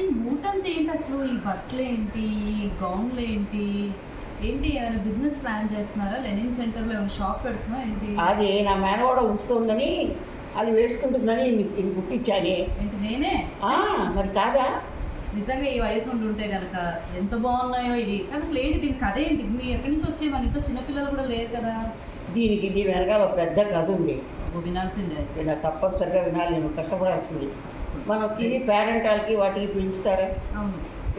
ఈ మూటంతా ఏంటి అసలు? ఈ బట్టలు ఏంటి ఈ గౌన్లు ఏంటి ఏంటి ఏమైనా బిజినెస్ ప్లాన్ చేస్తున్నారా? లెనిన్ సెంటర్లో ఏమైనా షాప్ పెడుతున్నా ఏంటి? అది నా మేనవాడ ఉంచుతుందని అది వేసుకుంటుందని ఇది కుట్టించానే ఏంటి నేనే? మరి కాదా? నిజంగా ఈ వయసు ఉండి ఉంటే కనుక ఎంత బాగున్నాయో ఇవి. కానీ అసలు ఏంటి దీని కథ ఏంటి? మీ ఎక్కడి నుంచి వచ్చే మన ఇంట్లో చిన్నపిల్లలు కూడా లేరు కదా. దీనికి దీని వెనకాల పెద్ద కథ ఉంది. వినాల్సిందే. తప్పనిసరిగా వినాలి. నేను కష్టపడాల్సింది. మనకి పేరెంటాలకి వాటికి పిలుస్తారా?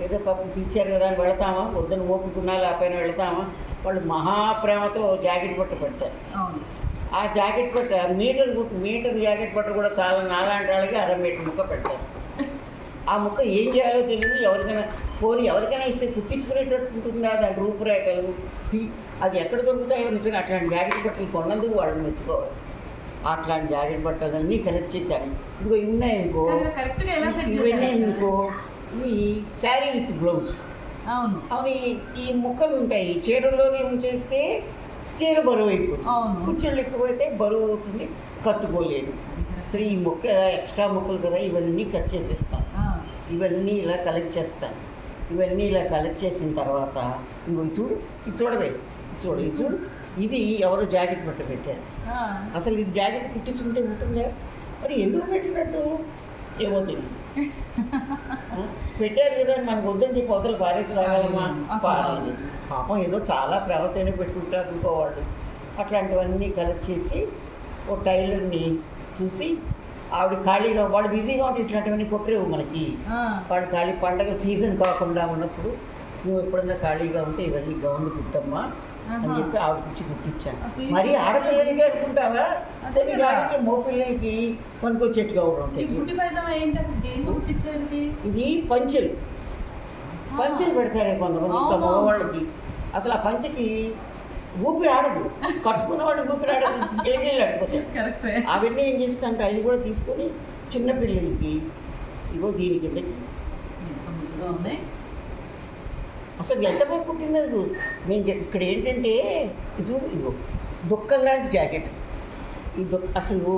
ఏదో పాపం పిలిచారు కదా అని వెళతామా? వద్దని ఓపుకున్నా లేకపోయినా వెళతామా? వాళ్ళు మహాప్రేమతో జాకెట్ బట్ట పెడతారు. ఆ జాకెట్ బట్ట మీటర్ మీటర్ జాకెట్ బట్ట కూడా చాలా నాలాంటి వాళ్ళకి అర మీటర్ ముక్క పెడతారు. ఆ ముక్క ఏం చేయాలో తెలియదు. ఎవరికైనా పోనీ ఎవరికైనా ఇస్తే కుట్టించుకునేటట్టు ఉంటుందా? దాని రూపురేఖలు అది ఎక్కడ దొరుకుతాయో నిజంగా అట్లాంటి జాకెట్ బట్టలు కొన్నందుకు వాళ్ళని మెచ్చుకోవాలి. అట్లాంటి జాకెట్ బట్టలన్నీ కలెక్ట్ చేశాను. ఇదిగో ఇవి ఉన్నాయనుకో ఇవన్నీ ఎందుకో ఇవి శారీ విత్ బ్లౌజ్ అవును అవును. ఈ- ఈ ముక్కలు ఉంటాయి. చీరలోనే ఉంచేస్తే చీర బరువు అయిపోతుంది. కుర్చీలు ఎక్కువైతే బరువు అవుతుంది కట్టుకోలేదు. సరే ఈ ముక్క ఎక్స్ట్రా ముక్కలు కదా ఇవన్నీ కట్ చేసేస్తాను ఇవన్నీ ఇలా కలెక్ట్ చేస్తాను ఇవన్నీ ఇలా కలెక్ట్ చేసిన తర్వాత ఇంకో ఇది చూడు ఇది చూడవే. చూడు ఇది చూడు. ఇది ఎవరో జాకెట్ పట్ట పెట్టారు. అసలు ఇది జాకెట్ కుట్టించుకుంటే ఉంటుందా మరి ఎందుకు పెట్టినట్టు? ఏమో తెలియదు ఆ, పెట్టారు కదా అని మనకు వద్దని చెప్పి అవతల పారేసి రాగలమా అసలు. పారేది. పాపం ఏదో చాలా ప్రవర్తన పెట్టుకుంటారు అనుకోవాళ్ళు అట్లాంటివన్నీ కలెక్ట్ చేసి ఓ టైలర్ని చూసి ఆవిడ ఖాళీగా వాళ్ళు బిజీగా ఉంటే ఇట్లాంటివన్నీ కొట్టరేవు మనకి. వాళ్ళు ఖాళీ పండగ సీజన్ కాకుండా ఉన్నప్పుడు నువ్వు ఎప్పుడన్నా ఖాళీగా ఉంటే ఇవన్నీ గౌన్లు కుట్టమ్మా. అని. చెప్పి ఆవిడ పిచ్చి అసలు మరి ఆడపిల్లలకి అనుకుంటావా? అదే కొన్ని కదా. జాకెట్లు మో పిల్లలకి పనికొచ్చేట్టుగా కూడా ఉంటాయి. ఇది పంచెలు. పంచెలు పెడతారే కొంతమంది ఇంకా. మగవాళ్ళకి. అసలు ఆ పంచెకి ఊపిరి ఆడదు. కట్టుకున్న వాడికి ఊపిరి ఆడదు. అవన్నీ ఏం చేస్తాంటే అవి కూడా తీసుకొని చిన్న పిల్లలకి ఇగో దీని కిందకి. ఎంత ముద్దుగా ఉంది అసలు ఎంత బాగా కుట్టినది. నేను ఇక్కడ ఏంటంటే ఇది చూడు ఇగో దుక్కం లాంటి జాకెట్. ఈ దుక్ అసలు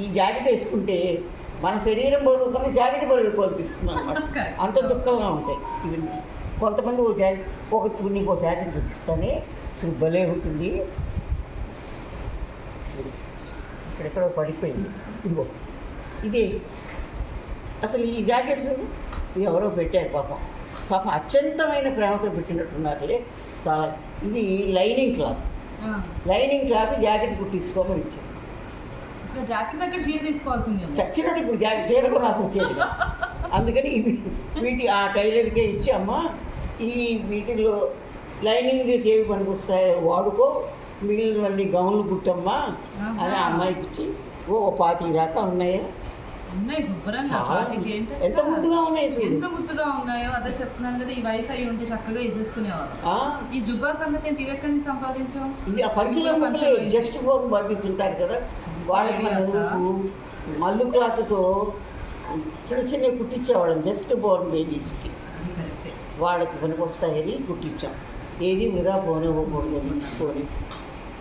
ఈ జాకెట్ వేసుకుంటే మన శరీరం బరువు కన్నా జాకెట్ బరువు అనిపిస్తుంది అనమాట. అంత దుఃఖంగా ఉంటాయి ఇవన్నీ కొంతమంది ఒక జాకెట్ ఒక నీకు ఒక జాకెట్ చూపిస్తానే. చూడు భలే ఉంటుంది. ఇక్కడెక్కడో పడిపోయింది. ఇదిగో ఇదే. అసలు ఈ జాకెట్స్ ఇది ఎవరో పెట్టారు పాపం. పాపం అత్యంతమైన ప్రేమతో పెట్టినట్టున్నారులే. చాలా ఇది lining cloth. Lining cloth jacket కుట్టించుకోమని ఇచ్చింది జాకెట్ దగ్గర చీర తీసుకోవాల్సింది. చచ్చినట్టు ఇప్పుడు జాకెట్ చీర కూడా నాకు వచ్చేది. అందుకని వీటి ఆ టైలర్కే ఇచ్చి అమ్మ ఈ వీటిల్లో లైనింగ్ ఏవి పనికొస్తాయో వాడుకో మిగిలినవన్నీ గౌన్లు కుట్టమ్మా అని ఆ అమ్మాయికి ఇచ్చి ఓ ఓ పాతి దాకా ఉన్నాయా ఉన్నాయి శుభ్రంగా. వాటికి ఏంటి? ఎంత ముద్దుగా ఉన్నాయి ఎంత ముద్దుగా ఉన్నాయో అదే చెప్తున్నాను కదా ఈ వయసు అయి ఉంటే చక్కగా వేసేసుకునేవారు. ఆ, ఈ జుబ్బా సంగతి ఏంటి? ఇవి ఎక్కడి నుంచి సంపాదించాం ఇది పంచల జస్ట్ ఫోన్ పంపిస్తుంటారు కదా. వాళ్ళకి మల్లు క్లాత్తో చిన్న చిన్న కుట్టించేవాళ్ళం జస్ట్ బోర్న్ బేబీస్కి. వాళ్ళకి పనికొస్తాయని కుట్టించాం. ఏది వృధా పోని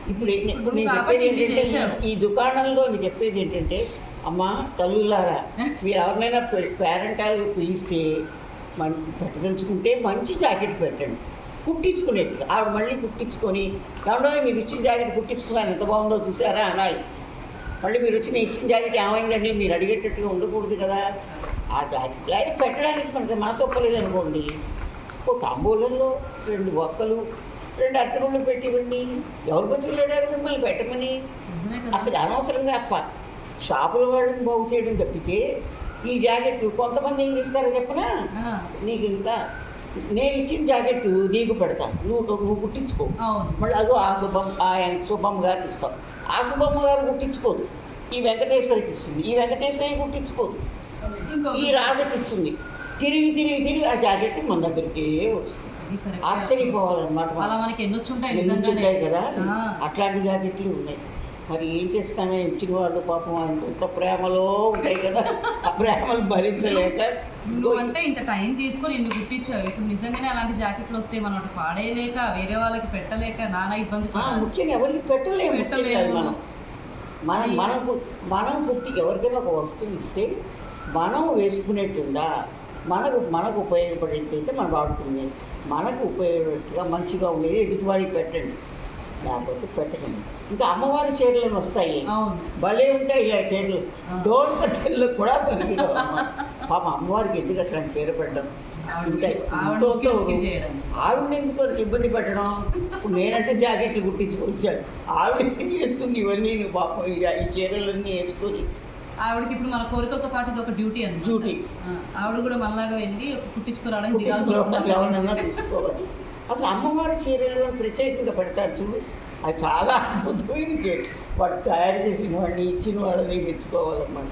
ఇప్పుడు ఏ- ఇప్పుడు నేను చెప్పేది ఏంటంటే ఈ దుకాణంలో నేను చెప్పేది ఏంటంటే అమ్మ తల్లులారా మీరు ఎవరినైనా పేరెంటాలు పిలిస్తే మన పెట్టదలుచుకుంటే మంచి జాకెట్ పెట్టండి. కుట్టించుకునేది ఆవిడ మళ్ళీ కుట్టించుకొని ఏమన్నా మీరు ఇచ్చిన జాకెట్ కుట్టించుకున్నాను ఎంత బాగుందో చూసారా? అనాలి మళ్ళీ మీరు వచ్చి నేను ఇచ్చిన జాకెట్ ఏమైందండి? మీరు అడిగేటట్టుగా ఉండకూడదు కదా. ఆ జాకెట్ అయితే పెట్టడానికి మనకి మనసు ఒప్పలేదు అనుకోండి. ఓ తాంబూలంలో రెండు ఒక్కలు రెండు అట్టరుళ్ళు పెట్టివ్వండి ఎవరు బతుకులాడారు మిమ్మల్ని పెట్టమని? అసలు అనవసరంగా షాపుల వాళ్ళని బాగు చేయడం తప్పితే ఈ జాకెట్ కొంతమంది ఏం చేస్తారో చెప్పనా? నీకు ఇంకా నేను ఇచ్చిన జాకెట్ నీకు పెడతాను నువ్వు నువ్వు కుట్టించుకో. మళ్ళీ అదో ఆ శుభం ఆ శుభమ్మ గారికి ఇస్తాం. ఆ శుభమ్మ గారు కుట్టించుకోదు. ఈ వెంకటేశ్వరికి ఇస్తుంది. ఈ వెంకటేశ్వరి కుట్టించుకోదు. ఈ రాధకి ఇస్తుంది. తిరిగి తిరిగి తిరిగి ఆ జాకెట్ మన దగ్గరికి వస్తుంది. ఆశ్చర్యపోవాలన్నమాట అలా మనం. మనకి ఎన్ని వచ్చి ఉంటాయి ఎన్ని నిజంగానే. ఉంటాయి కదా అట్లాంటి జాకెట్లు ఉన్నాయి. మరి ఏం చేస్తామే? ఇచ్చిన వాళ్ళు పాపం? అంత ప్రేమలో ఉంటాయి కదా. ఆ ప్రేమలు భరించలేక. నువ్వు అంటే ఇంత టైం తీసుకొని ఇన్ని కుట్టించావు ఇప్పుడు నిజంగానే అలాంటి జాకెట్లు వస్తే మనం పాడేయలేక వేరే వాళ్ళకి పెట్టలేక నానా ఇబ్బంది. ముఖ్యంగా ఎవరికి పెట్టలేము. పెట్టలేము. మనం. మనం మనం మనం పుట్టి ఎవరికైనా ఒక వస్తువు ఇస్తే మనం వేసుకునేట్టుందా? మనకు మనకు ఉపయోగపడేటైతే మనం వాడుతుంది మనకు ఉపయోగపడేట్టుగా మంచిగా ఉండేది ఎదుటివాడికి పెట్టండి. లేకపోతే పెట్టకండి. ఇంకా అమ్మవారి చీరలను వస్తాయి? భలే ఉంటాయి ఇలా చీరలు. ఆ. డోర్ కట్టెల్లో కూడా. పాప అమ్మవారికి ఎందుకు అట్లాంటి చీర పెట్టడం? ఆవిడ ఇంకా ఆవిడ ఇంతో ముక్కి ముక్కి చేయడం. ఆవిడ ఎందుకు అంత ఇబ్బంది పెట్టడం? ఇప్పుడు నేనంటే జాకెట్లు కుట్టించుకొచ్చాను. ఆవిడ చేస్తుంది ఇవన్నీ పాపం ఈ చీరలన్నీ వేసుకొని? ఆవిడకి ఇప్పుడు మన కోరికలతో పాటు ఇది ఒక డ్యూటీ. అని Duty. ఆవిడ కూడా మనలాగా వెళ్ళి కుట్టించుకురావడానికి దిగాల్సి వస్తుంది. అసలు అమ్మవారి చీరలు అని ప్రత్యేకంగా పెడతారు చూడు. అది చాలా అద్భుతమైన చీర. వాడు తయారు చేసిన వాడిని ఇచ్చిన వాళ్ళని మెచ్చుకోవాలన్నమాట.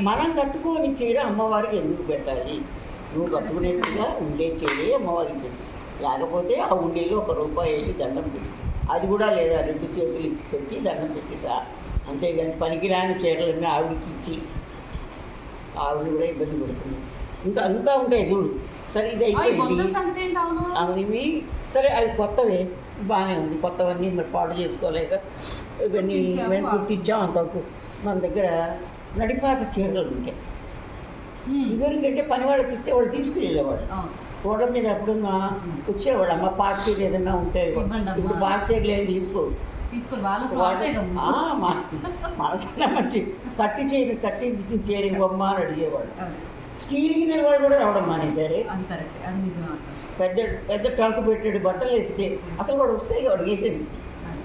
మనం కట్టుకోని చీర అమ్మవారికి ఎందుకు పెట్టాలి? నువ్వు కట్టుకునేట్టుగా ఉండే చీరే అమ్మవారికి పెట్టి. లేకపోతే ఆ ఉండేలో ఒక రూపాయి వేసి దండం పెట్టి. అది కూడా లేదా రెండు చేతులు ఇచ్చి పెట్టి దండం పెట్టిరా. అంతేగాని పనికిరాని చీరలన్నీ ఆవిడకి ఇచ్చి ఆవిడ కూడా ఇబ్బంది పడుతుంది. ఇంకా ఇంకా ఉంటాయి చూడు. సరే ఇది అయిపోయింది. బొందల సంగతి ఏంటి అవును? అవన్నీ సరే అవి కొత్తవే. బాగానే ఉంది. కొత్తవన్నీ మరి పాడు చేసుకోలేక ఇవన్నీ మేము కుట్టించాం అంతవరకు. మన దగ్గర నడిపాత చీరలు ఉంటాయి. ఇదివరకంటే పని వాళ్ళకి ఇస్తే వాళ్ళు అవును. రోడ్ల మీద ఎప్పుడన్నా వచ్చేవాడు అమ్మ పాత చీర ఏదన్నా ఉంటే. ఇప్పుడు పాత చీరలు ఏం తీసుకో మనకన్నా మంచి కట్టి చీర కట్టి చీర బొమ్మ అని అడిగేవాడు స్టీల్ గిన్నెల వాళ్ళు కూడా రావడం మానేశారు. అది కరెక్ట్. అది నిజం అక్క. పెద్ద పెద్ద ట్రంక్ పెట్టాడు బట్టలు వేస్తే అసలు కూడా వస్తాయి వాడు వేసేది.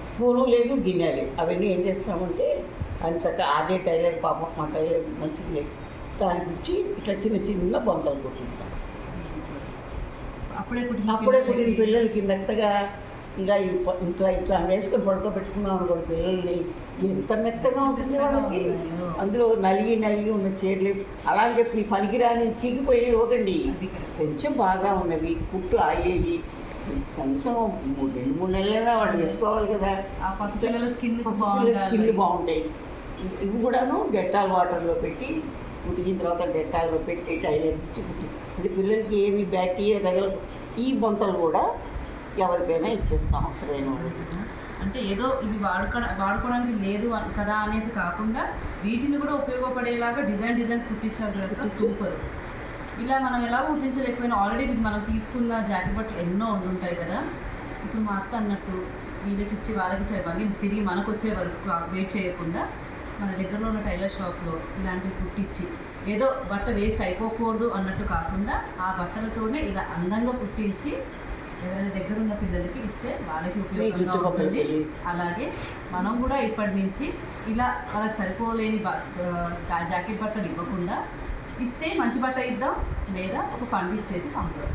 స్పూను లేదు గిన్నె లేదు అవన్నీ ఏం చేస్తామంటే ఆయన చక్కగా అదే టైలర్ పాపం మా టైలర్ మంచిది. దానికి ఇచ్చి ఇట్లా చిన్న చిన్న బొంతలు కుట్టిస్తాం. అప్పుడే పుట్టిన అప్పుడే పుట్టిన పిల్లలకి మెత్తగా ఇలా ఇట్లా ఇట్లా వేసుకొని పడుకోబెట్టుకున్నాం అనుకోండి పిల్లల్ని ఎంత మెత్తగా ఉంటుంది వాళ్ళకి? అందులో నలిగి నలిగి ఉన్న చీరలు. అలా అని చెప్పి పనికిరాని చీకిపోయి ఇవ్వకండి. కొంచెం బాగా ఉన్నవి కుట్టు ఆగేది కనీసం మూడు రెండు మూడు నెలలైనా వాళ్ళు వేసుకోవాలి కదా. స్కిన్ స్కిన్లు బాగుంటాయి. ఇవి- కూడాను డెట్టాల్ వాటర్లో పెట్టి ఉతికిన తర్వాత డెట్టాల్లో పెట్టి టైలర్ ఇచ్చి కుట్టి. అంటే పిల్లలకి ఏమి బ్యాక్టీరియా తగలదు ఈ బొంతలు కూడా ఎవరికైనా ఇచ్చేస్తాం అవసరమైన వాళ్ళకి అంటే ఏదో ఇవి వాడుకో వాడుకోవడానికి లేదు కదా అనేసి కాకుండా వీటిని కూడా ఉపయోగపడేలాగా డిజైన్ డిజైన్స్ కుట్టించారు కనుక సూపర్. ఇలా మనం ఎలా కుట్టించలేకపోయినా ఆల్రెడీ మనం తీసుకున్న జాకెట్ బట్టలు ఎన్నో ఉండుంటాయి కదా. ఇప్పుడు మా అత్త అన్నట్టు వీళ్ళకి ఇచ్చి వాళ్ళకి ఇచ్చి తిరిగి మనకు వచ్చే వరకు వెయిట్ చేయకుండా మన దగ్గరలో ఉన్న టైలర్ షాప్లో ఇలాంటివి కుట్టించి ఏదో బట్ట వేస్ట్ అయిపోకూడదు అన్నట్టు కాకుండా ఆ బట్టలతోనే ఇలా అందంగా కుట్టించి ఎవరైనా దగ్గర ఉన్న పిల్లలకి ఇస్తే వాళ్ళకి ఉపయోగంగా ఉంటుంది. అలాగే మనం కూడా ఇప్పటి నుంచి ఇలా వాళ్ళకి సరిపోలేని జాకెట్ బట్టలు ఇవ్వకుండా ఇస్తే మంచి బట్ట ఇద్దాం లేదా ఒక పండు ఇచ్చేసి పంపుదాం